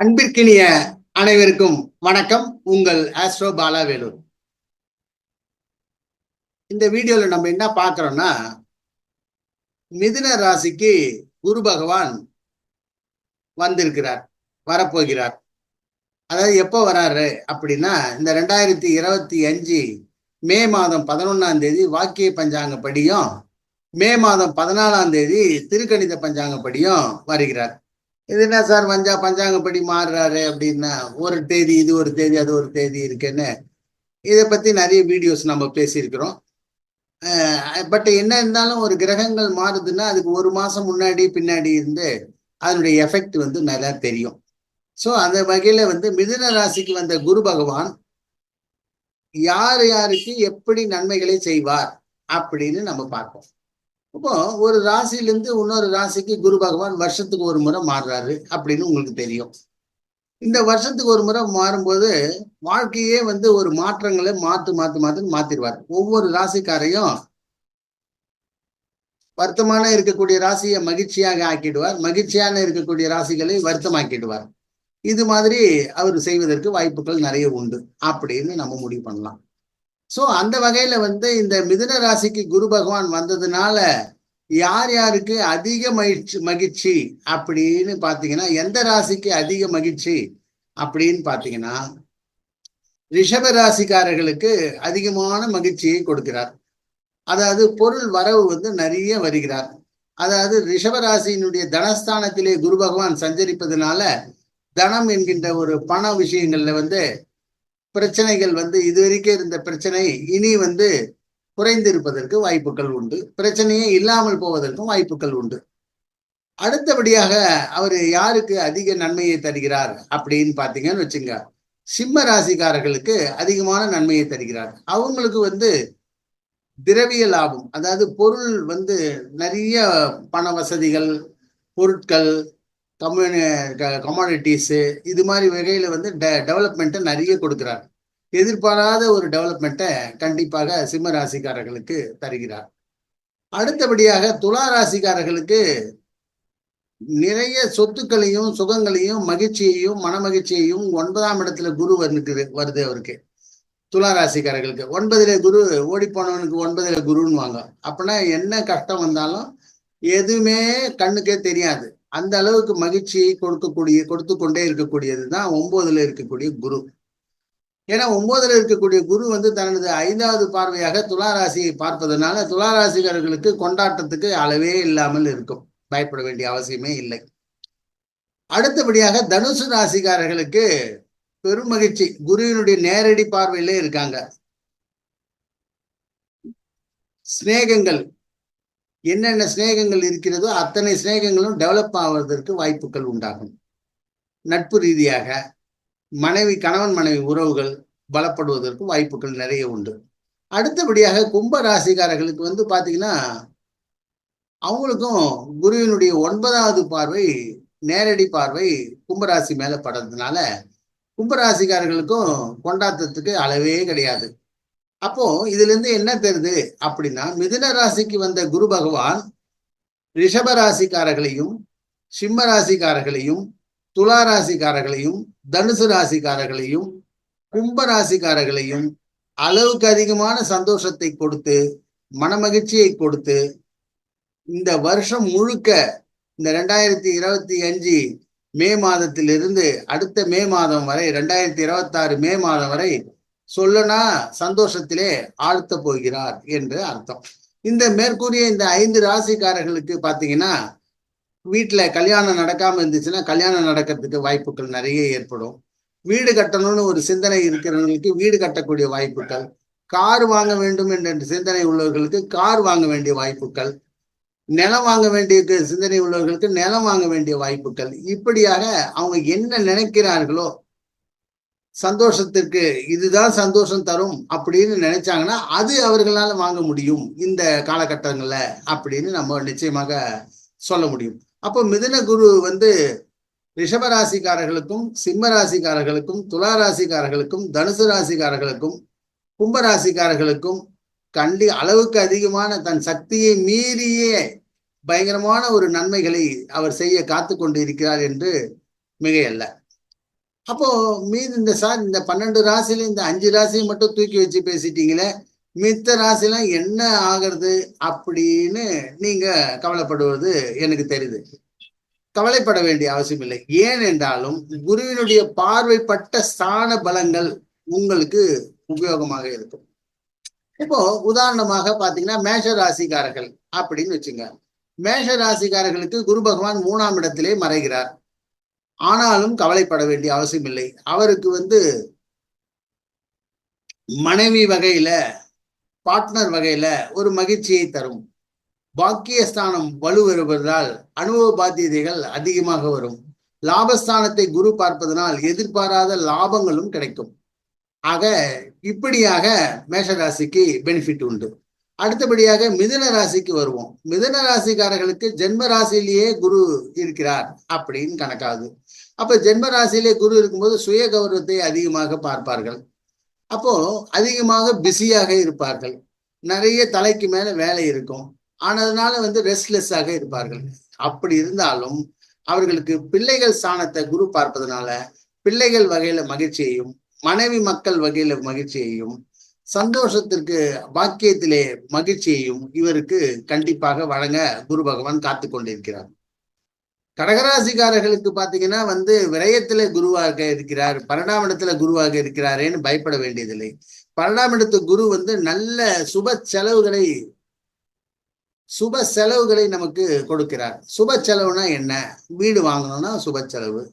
அன்பிற்கினிய அனைவருக்கும் வணக்கம். உங்கள் ஆஸ்ட்ரோ பாலா வேலூர் இந்த வீடியோல நம்ம என்ன பார்க்கறோம்னா மிதுன ராசிக்கு குரு பகவான் வந்திருக்கிறார் வரப்போகிறார். அதாவது எப்போ வராரு அப்படின்னா இந்த ரெண்டாயிரத்தி இருபத்தி அஞ்சு மே மாதம் பதினொன்னாம் தேதி வாக்கிய பஞ்சாங்கப்படியும் மே மாதம் பதினாலாம் தேதி திருக்கணித பஞ்சாங்கப்படியும் வருகிறார். இது என்ன சார் பஞ்சா பஞ்சாங்கப்படி மாறுறாரு அப்படின்னா ஒரு தேதி இது ஒரு தேதி அது ஒரு தேதி இருக்குன்னு இதை பற்றி நிறைய வீடியோஸ் நம்ம பேசியிருக்கிறோம். பட் என்ன இருந்தாலும் ஒரு கிரகங்கள் மாறுதுன்னா அதுக்கு ஒரு மாதம் முன்னாடி பின்னாடி இருந்து அதனுடைய எஃபெக்ட் வந்து நல்லா தெரியும். ஸோ அந்த வகையில் வந்து மிதுன ராசிக்கு வந்த குரு பகவான் யார் யாருக்கு எப்படி நன்மைகளை செய்வார் அப்படின்னு நம்ம பார்ப்போம். இப்போ ஒரு ராசியிலேருந்து இன்னொரு ராசிக்கு குரு பகவான் வருஷத்துக்கு ஒரு முறை மாறுறாரு அப்படின்னு உங்களுக்கு தெரியும். இந்த வருஷத்துக்கு ஒரு முறை மாறும்போது வாழ்க்கையே வந்து ஒரு மாற்றங்களை மாத்து மாத்து மாத்துன்னு மாத்திடுவார். ஒவ்வொரு ராசிக்காரையும் வருத்தமான இருக்கக்கூடிய ராசியை மகிழ்ச்சியாக ஆக்கிடுவார். மகிழ்ச்சியான இருக்கக்கூடிய ராசிகளை வருத்தமாக்கிடுவார். இது மாதிரி அவர் செய்வதற்கு வாய்ப்புகள் நிறைய உண்டு. அப்படின்னு நம்ம முடிவு பண்ணலாம். சோ அந்த வகையில வந்து இந்த மிதுன ராசிக்கு குரு பகவான் வந்ததுனால யார் யாருக்கு அதிக மகிழ்ச்சி மகிழ்ச்சி அப்படின்னு பாத்தீங்கன்னா எந்த ராசிக்கு அதிக மகிழ்ச்சி அப்படின்னு பாத்தீங்கன்னா ரிஷப ராசிக்காரர்களுக்கு அதிகமான மகிழ்ச்சியை கொடுக்கிறார். அதாவது பொருள் வரவு வந்து நிறைய வருகிறார். அதாவது ரிஷபராசியினுடைய தனஸ்தானத்திலே குரு பகவான் சஞ்சரிப்பதனால தனம் என்கின்ற ஒரு பண விஷயங்கள்ல வந்து பிரச்சனைகள் வந்து இதுவரைக்கும் இருந்த பிரச்சனை இனி வந்து குறைந்திருப்பதற்கு வாய்ப்புகள் உண்டு. பிரச்சனையே இல்லாமல் போவதற்கும் வாய்ப்புகள் உண்டு. அடுத்தபடியாக அவர் யாருக்கு அதிக நன்மையை தருகிறார் அப்படின்னு பார்த்தீங்கன்னு வச்சுங்க. சிம்ம ராசிக்காரர்களுக்கு அதிகமான நன்மையை தருகிறார். அவங்களுக்கு வந்து திரவிய லாபம் அதாவது பொருள் வந்து நிறைய பண வசதிகள் பொருட்கள் கம்யூனி கமாடிட்டிஸு இது மாதிரி வகையில் வந்து டெ டெவலப்மெண்ட்டை நிறைய கொடுக்குறாரு. எதிர்பாராத ஒரு டெவலப்மெண்ட்டை கண்டிப்பாக சிம்ம ராசிக்காரர்களுக்கு தருகிறார். அடுத்தபடியாக துலா ராசிக்காரர்களுக்கு நிறைய சொத்துக்களையும் சுகங்களையும் மகிழ்ச்சியையும் மனமகிழ்ச்சியையும் ஒன்பதாம் இடத்துல குரு வந்து வருது அவருக்கு. துலா ராசிக்காரர்களுக்கு. ஒன்பதுல குரு ஓடி போனவனுக்கு ஒன்பதுல குருன்னு வாங்க அப்படின்னா என்ன கஷ்டம் வந்தாலும் எதுவுமே கண்ணுக்கே தெரியாது. அந்த அளவுக்கு மகிழ்ச்சியை கொடுக்கக்கூடிய கொடுத்து கொண்டே இருக்கக்கூடியது தான் ஒன்பதுல இருக்கக்கூடிய குரு. ஏன்னா ஒன்பதுல இருக்கக்கூடிய குரு வந்து தனது ஐந்தாவது பார்வையாக துளாராசியை பார்ப்பதனால துலா கொண்டாட்டத்துக்கு அளவே இல்லாமல் இருக்கும். பயப்பட வேண்டிய அவசியமே இல்லை. அடுத்தபடியாக தனுசு ராசிக்காரர்களுக்கு பெரும் மகிழ்ச்சி. குருவினுடைய நேரடி பார்வையிலே இருக்காங்க. சிநேகங்கள். என்னென்ன சிநேகங்கள் இருக்கிறதோ அத்தனை சிநேகங்களும் டெவலப் ஆவதற்கு வாய்ப்புகள் உண்டாகும். நட்பு ரீதியாக மனைவி கணவன் மனைவி உறவுகள் பலப்படுவதற்கு வாய்ப்புகள் நிறைய உண்டு. அடுத்தபடியாக கும்ப ராசிக்காரர்களுக்கு வந்து பார்த்தீங்கன்னா அவங்களுக்கும் குருவினுடைய ஒன்பதாவது பார்வை நேரடி பார்வை கும்பராசி மேல படுறதுனால கும்பராசிக்காரர்களுக்கும் கொண்டாட்டத்துக்கு அளவே கிடையாது. அப்போ இதுல இருந்து என்ன தெரியுது அப்படின்னா மிதுன ராசிக்கு வந்த குரு பகவான் ரிஷப ராசிக்காரர்களையும் சிம்ம ராசிக்காரர்களையும் துலா ராசிக்காரர்களையும் தனுசு ராசிக்காரர்களையும் கும்ப ராசிக்காரர்களையும் அளவுக்கு அதிகமான சந்தோஷத்தை கொடுத்து மனமகிழ்ச்சியை கொடுத்து இந்த வருஷம் முழுக்க இந்த ரெண்டாயிரத்தி இருபத்தி அஞ்சு மே மாதத்திலிருந்து அடுத்த மே மாதம் வரை ரெண்டாயிரத்தி இருபத்தாறு மே மாதம் வரை சொல்லனா சந்தோஷத்திலே ஆழ்த்த போகிறார் என்று அர்த்தம். இந்த மேற்கூறிய இந்த ஐந்து ராசிக்காரர்களுக்கு பார்த்தீங்கன்னா வீட்டில் கல்யாணம் நடக்காமல் இருந்துச்சுன்னா கல்யாணம் நடக்கிறதுக்கு வாய்ப்புகள் நிறைய ஏற்படும். வீடு கட்டணும்னு ஒரு சிந்தனை இருக்கிறவங்களுக்கு வீடு கட்டக்கூடிய வாய்ப்புகள் கார் வாங்க வேண்டும் என்ற சிந்தனை உள்ளவர்களுக்கு கார் வாங்க வேண்டிய வாய்ப்புகள் நிலம் வாங்க வேண்டிய சிந்தனை உள்ளவர்களுக்கு நிலம் வாங்க வேண்டிய வாய்ப்புகள். இப்படியாக அவங்க என்ன நினைக்கிறார்களோ சந்தோஷத்திற்கு இதுதான் சந்தோஷம் தரும் அப்படின்னு நினைச்சாங்கன்னா அது அவர்களால் வாங்க முடியும் இந்த காலகட்டங்களில் அப்படின்னு நம்ம நிச்சயமாக சொல்ல முடியும். அப்போ மிதுன குரு வந்து ரிஷபராசிக்காரர்களுக்கும் சிம்ம ராசிக்காரர்களுக்கும் துலா ராசிக்காரர்களுக்கும் தனுசு ராசிக்காரர்களுக்கும் கும்ப ராசிக்காரர்களுக்கும் கண்டி அளவுக்கு அதிகமான தன் சக்தியை மீறியே பயங்கரமான ஒரு நன்மைகளை அவர் செய்ய காத்து கொண்டு இருக்கிறார் என்று மிகையல்ல. அப்போ மீது இந்த சார் இந்த பன்னெண்டு ராசியில இந்த அஞ்சு ராசியை மட்டும் தூக்கி வச்சு பேசிட்டீங்களே மித்த ராசிலாம் என்ன ஆகிறது அப்படின்னு நீங்க கவலைப்படுவது எனக்கு தெரியுது. கவலைப்பட வேண்டிய அவசியம் இல்லை. ஏன் என்றாலும் குருவினுடைய பார்வைப்பட்ட ஸ்தான பலங்கள் உங்களுக்கு உபயோகமாக இருக்கும். இப்போ உதாரணமாக பாத்தீங்கன்னா மேஷ ராசிக்காரர்கள் அப்படின்னு வச்சுங்க. மேஷ ராசிக்காரர்களுக்கு குரு பகவான் மூணாம் இடத்திலே மறைகிறார். ஆனாலும் கவலைப்பட வேண்டிய அவசியம் இல்லை. அவருக்கு வந்து மனைவி வகையில பார்ட்னர் வகையில ஒரு மகிழ்ச்சியை தரும். பாக்கியஸ்தானம் வலுவருவதால் அனுபவ பாத்தியதைகள் அதிகமாக வரும். லாபஸ்தானத்தை குரு பார்ப்பதனால் எதிர்பாராத லாபங்களும் கிடைக்கும். ஆக இப்படியாக மேஷராசிக்கு பெனிஃபிட் உண்டு. அடுத்தபடியாக மிதுன ராசிக்கு வருவோம். மிதுன ராசிக்காரர்களுக்கு ஜென்ம ராசியிலேயே குரு இருக்கிறார் அப்படின்னு கணக்காகுது. அப்ப ஜென்ம ராசியிலே குரு இருக்கும்போது சுய கௌரவத்தை அதிகமாக பார்ப்பார்கள். அப்போ அதிகமாக பிஸியாக இருப்பார்கள். நிறைய தலைக்கு மேல வேலை இருக்கும். ஆனதுனால வந்து ரெஸ்ட்லெஸ்ஸாக இருப்பார்கள். அப்படி இருந்தாலும் அவர்களுக்கு பிள்ளைகள் ஸ்தானத்தை குரு பார்ப்பதனால பிள்ளைகள் வகையில மகிழ்ச்சியையும் மனைவி மக்கள் வகையில மகிழ்ச்சியையும் சந்தோஷத்திற்கு பாக்கியத்திலே மகிழ்ச்சியையும் இவருக்கு கண்டிப்பாக வழங்க குரு பகவான் காத்து கொண்டிருக்கிறார். கடகராசிக்காரர்களுக்கு பாத்தீங்கன்னா வந்து விரயத்துல குருவாக இருக்கிறார் பன்னெண்டாம் இடத்துல குருவாக இருக்கிறாரேன்னு பயப்பட வேண்டியதில்லை. பன்னெண்டாம் இடத்து குரு வந்து நல்ல சுப செலவுகளை சுப செலவுகளை நமக்கு கொடுக்கிறார். சுப செலவுனா என்ன? வீடு வாங்கணும்னா சுப செலவு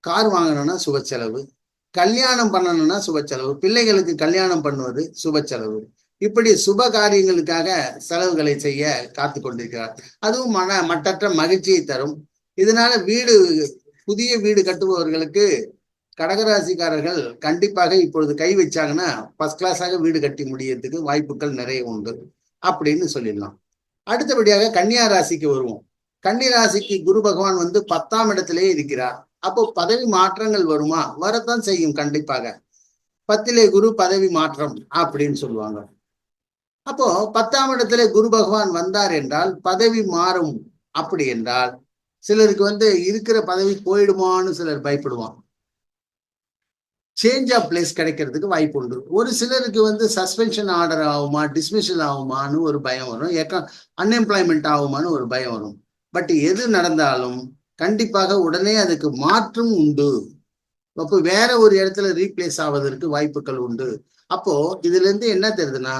கார் வாங்கணும்னா சுப செலவு கல்யாணம் பண்ணணும்னா சுப செலவு பிள்ளைகளுக்கு கல்யாணம் பண்ணுவது சுப செலவு. இப்படி சுப காரியங்களுக்காக செலவுகளை செய்ய காத்து கொண்டிருக்கிறார். அதுவும் மன மட்டற்ற மகிழ்ச்சியை தரும். இதனால வீடு புதிய வீடு கட்டுபவர்களுக்கு கடகராசிக்காரர்கள் கண்டிப்பாக இப்பொழுது கை வச்சாங்கன்னா ஃபர்ஸ்ட் கிளாஸாக வீடு கட்டி முடியறதுக்கு வாய்ப்புகள் நிறைய உண்டு அப்படின்னு சொல்லிடலாம். அடுத்தபடியாக கன்னியா ராசிக்கு வருவோம். கன்னி ராசிக்கு குரு பகவான் வந்து பத்தாம் இடத்திலே இருக்கிறார். அப்போ பதவி மாற்றங்கள் வருமா? வரத்தான் செய்யும் கண்டிப்பாக. பத்திலே குரு பதவி மாற்றம் அப்படின்னு சொல்லுவாங்க. அப்போ பத்தாம் இடத்துல குரு பகவான் வந்தார் என்றால் பதவி மாறும். அப்படி என்றால் சிலருக்கு வந்து இருக்கிற பதவி போயிடுமான்னு சிலர் பயப்படுவான் சேஞ்ச் ஆஃப் பிளேஸ் கிடைக்கிறதுக்கு வாய்ப்பு உண்டு. ஒரு சிலருக்கு வந்து சஸ்பென்ஷன் ஆர்டர் ஆகுமா டிஸ்மிஷன் ஆகுமான்னு ஒரு பயம் வரும். ஏக்க அன்எம்ப்ளாய்மெண்ட் ஆகுமான்னு ஒரு பயம் வரும். பட் எது நடந்தாலும் கண்டிப்பாக உடனே அதுக்கு மாற்றம் உண்டு. அப்போ வேற ஒரு இடத்துல ரீப்ளேஸ் ஆவதற்கு வாய்ப்புகள் உண்டு. அப்போ இதுல இருந்து என்ன தெரியுதுன்னா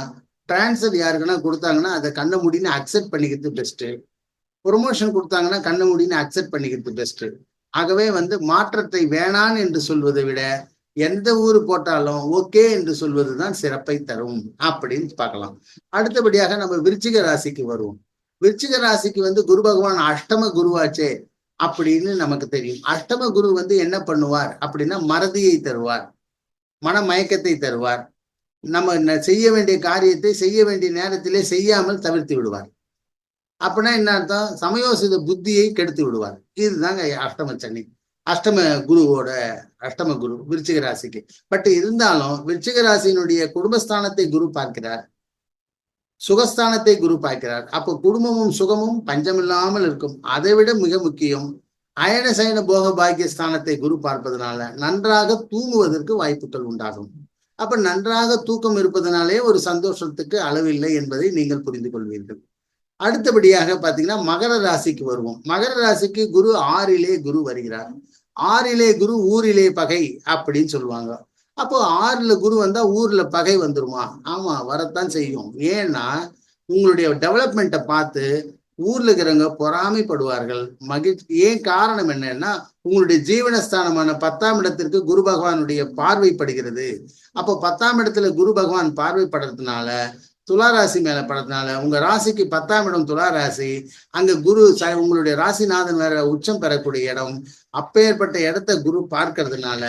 டிரான்ஸ்ஃபர் யாருக்குன்னா கொடுத்தாங்கன்னா அதை கண்ண முடின்னு அக்செப்ட் பண்ணிக்கிறது பெஸ்ட்டு ப்ரொமோஷன் கொடுத்தாங்கன்னா கண்ணு முடின்னு அக்செப்ட் பண்ணிக்கிறது பெஸ்ட்டு ஆகவே வந்து மாற்றத்தை வேணான் என்று சொல்வதை விட எந்த ஊர் போட்டாலும் ஓகே என்று சொல்வதுதான் சிறப்பை தரும் அப்படின்னு பார்க்கலாம். அடுத்தபடியாக நம்ம விருச்சிக ராசிக்கு வருவோம். விருச்சிக ராசிக்கு வந்து குரு பகவான் அஷ்டம குருவாச்சே அப்படின்னு நமக்கு தெரியும். அஷ்டம குரு வந்து என்ன பண்ணுவார் அப்படின்னா மறதியை தருவார். மன மயக்கத்தை தருவார். நம்ம செய்ய வேண்டிய காரியத்தை செய்ய வேண்டிய நேரத்திலே செய்யாமல் தவிர்த்து விடுவார். அப்படின்னா என்ன அர்த்தம்? சமயோசித புத்தியை கெடுத்து விடுவார். இதுதாங்க அஷ்டம சனி. அஷ்டம குருவோட அஷ்டம குரு விருச்சிக ராசிக்கு. பட் இருந்தாலும் விருச்சிக ராசியினுடைய குடும்பஸ்தானத்தை குரு பார்க்கிறார். சுகஸ்தானத்தை குரு பார்க்கிறார். அப்போ குடும்பமும் சுகமும் பஞ்சமில்லாமல் இருக்கும். அதை விட மிக முக்கியம் அயன சயன போக பாக்கியஸ்தானத்தை குரு பார்ப்பதனால நன்றாக தூங்குவதற்கு வாய்ப்புகள் உண்டாகும். அப்ப நன்றாக தூக்கம் இருப்பதனாலே ஒரு சந்தோஷத்துக்கு அளவில்லை என்பதை நீங்கள் புரிந்து கொள்வீர்கள். அடுத்தபடியாக பாத்தீங்கன்னா மகர ராசிக்கு வருவோம். மகர ராசிக்கு குரு ஆறிலே குரு வருகிறார். ஆறிலே குரு ஊரிலே பகை அப்படின்னு சொல்லுவாங்க. அப்போ ஆறுல குரு வந்தா ஊர்ல பகை வந்துருமா? ஆமா வரத்தான் செய்யும். ஏன்னா உங்களுடைய டெவலப்மெண்ட்டை பார்த்து ஊர்ல இருக்கிறவங்க பொறாமைப்படுவார்கள். மகிழ்ச்சி ஏன் காரணம் என்னன்னா உங்களுடைய ஜீவனஸ்தானமான பத்தாம் இடத்திற்கு குரு பகவானுடைய பார்வைப்படுகிறது. அப்போ பத்தாம் இடத்துல குரு பகவான் பார்வைப்படுறதுனால துளாராசி மேல படுறதுனால உங்க ராசிக்கு பத்தாம் இடம் துலா ராசி அங்க குரு உங்களுடைய ராசிநாதன் வேற உச்சம் பெறக்கூடிய இடம் அப்பேற்பட்ட இடத்த குரு பார்க்கறதுனால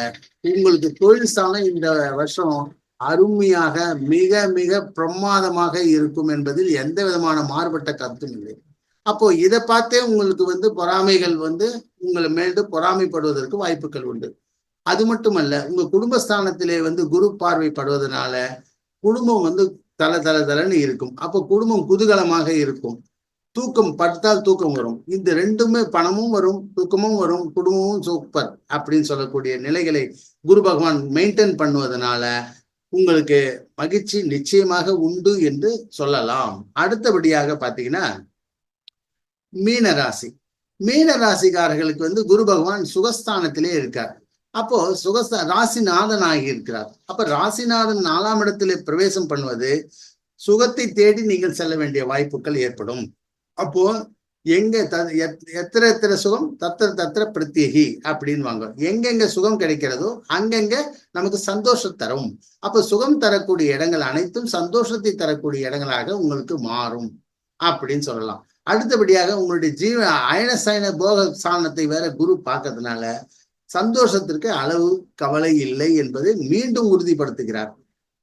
உங்களுக்கு தொழில் ஸ்தானம் இந்த வருஷம் அருமையாக மிக மிக பிரமாதமாக இருக்கும் என்பதில் எந்த விதமான மாறுபட்ட கருத்தும் இல்லை. அப்போ இதை பார்த்தே உங்களுக்கு வந்து பொறாமைகள் வந்து உங்களை மேல்டு பொறாமைப்படுவதற்கு வாய்ப்புகள் உண்டு. அது மட்டுமல்ல உங்க குடும்பஸ்தானத்திலே வந்து குரு பார்வைப்படுவதனால குடும்பம் வந்து தல தல தலன்னு இருக்கும். அப்போ குடும்பம் குதூகலமாக இருக்கும். தூக்கம் படுத்தால் தூக்கம் வரும். இந்த ரெண்டுமே பணமும் வரும் தூக்கமும் வரும் குடும்பமும் சூப்பர் அப்படின்னு சொல்லக்கூடிய நிலைகளை குரு பகவான் மெயின்டைன் பண்ணுவதனால உங்களுக்கு மகிழ்ச்சி நிச்சயமாக உண்டு என்று சொல்லலாம். அடுத்தபடியாக பார்த்தீங்கன்னா மீன ராசி மீன ராசிக்காரர்களுக்கு வந்து குரு பகவான் சுகஸ்தானத்திலே இருக்கார். அப்போ சுகஸ்த ராசிநாதன் ஆகி இருக்கிறார் அப்ப ராசிநாதன் நாலாம் இடத்திலே பிரவேசம் பண்ணுவது சுகத்தை தேடி நீங்கள் செல்ல வேண்டிய வாய்ப்புகள் ஏற்படும். அப்போ எங்க த எத்தனை எத்தனை சுகம்? தத்திர தத்திர பிரத்யேகி அப்படின்வாங்க. எங்கெங்க சுகம் கிடைக்கிறதோ அங்கங்க நமக்கு சந்தோஷம் தரும். அப்ப சுகம் தரக்கூடிய இடங்கள் அனைத்தும் சந்தோஷத்தை தரக்கூடிய இடங்களாக உங்களுக்கு மாறும் அப்படின்னு சொல்லலாம். அடுத்தபடியாக உங்களுடைய ஜீவ அயன சயன போக சாணத்தை வேற குரு பார்க்கறதுனால சந்தோஷத்திற்கு அளவு கவலை இல்லை என்பதை மீண்டும் உறுதிப்படுத்துகிறார்.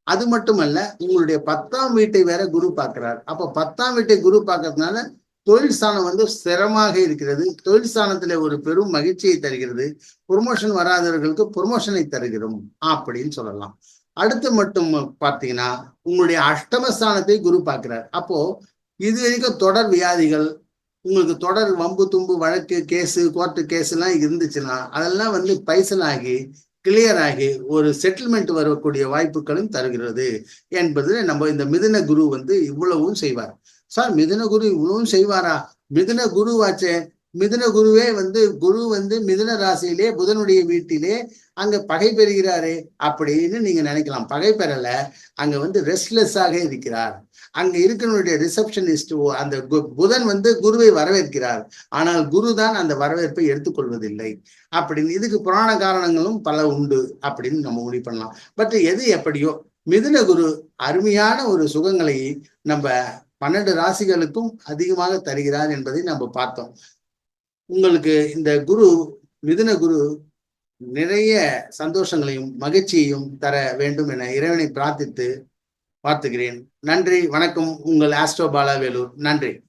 அது மட்டுமல்ல உங்களுடைய பத்தாம் வீட்டை வேற குரு பார்க்கிறார். அப்ப பத்தாம் வீட்டை குரு பார்க்கறதுனால தொழில் ஸ்தானம் வந்து ஸ்திரமாக இருக்கிறது. தொழில் ஸ்தானத்துல ஒரு பெரும் மகிழ்ச்சியை தருகிறது. ப்ரொமோஷன் வராதவர்களுக்கு ப்ரொமோஷனை தருகிறோம் அப்படின்னு சொல்லலாம். அடுத்து மட்டும் பார்த்தீங்கன்னா உங்களுடைய அஷ்டமஸ்தானத்தை குரு பார்க்கிறார். அப்போ இது வரைக்கும் தொடர் வியாதிகள் உங்களுக்கு தொடர் வம்பு தும்பு வழக்கு கேஸு கோர்ட்டு கேஸ் எல்லாம் இருந்துச்சுன்னா அதெல்லாம் வந்து பைசலாகி கிளியர் ஆகி ஒரு செட்டில்மெண்ட் வரக்கூடிய வாய்ப்புகளும் தருகிறது என்பது நம்ம இந்த மிதுன குரு வந்து இவ்வளவும் செய்வார். சார் மிதுன குரு இவ்வளவும் செய்வாரா? மிதுன குருவாச்சே மிதுன குருவே வந்து குரு வந்து மிதுன ராசியிலே புதனுடைய வீட்டிலே அங்க பகை பெறுகிறாரு அப்படின்னு நீங்க நினைக்கலாம். பகை பெறல அங்க வந்து ரெஸ்ட்லெஸ்ஸாக இருக்கிறார். அங்க இருக்கிறவனுடைய ரிசப்ஷனிஸ்ட் அந்த புதன் வந்து குருவை வரவேற்கிறார். ஆனால் குரு தான் அந்த வரவேற்பை எடுத்துக்கொள்வதில்லை. அப்படின்னு இதுக்கு புராண காரணங்களும் பல உண்டு அப்படின்னு நம்ம முடிவு பண்ணலாம். பட் எது எப்படியோ மிதுன குரு அருமையான ஒரு சுகங்களை நம்ம பன்னெண்டு ராசிகளுக்கும் அதிகமாக தருகிறார் என்பதை நம்ம பார்த்தோம். உங்களுக்கு இந்த குரு மிதுன குரு நிறைய சந்தோஷங்களையும் மகிழ்ச்சியையும் தர வேண்டும் என இறைவனை பிரார்த்தித்து பார்த்துக்கிறேன். நன்றி வணக்கம். உங்கள் ஆஸ்ட்ரோ பாலாவேலூர் நன்றி.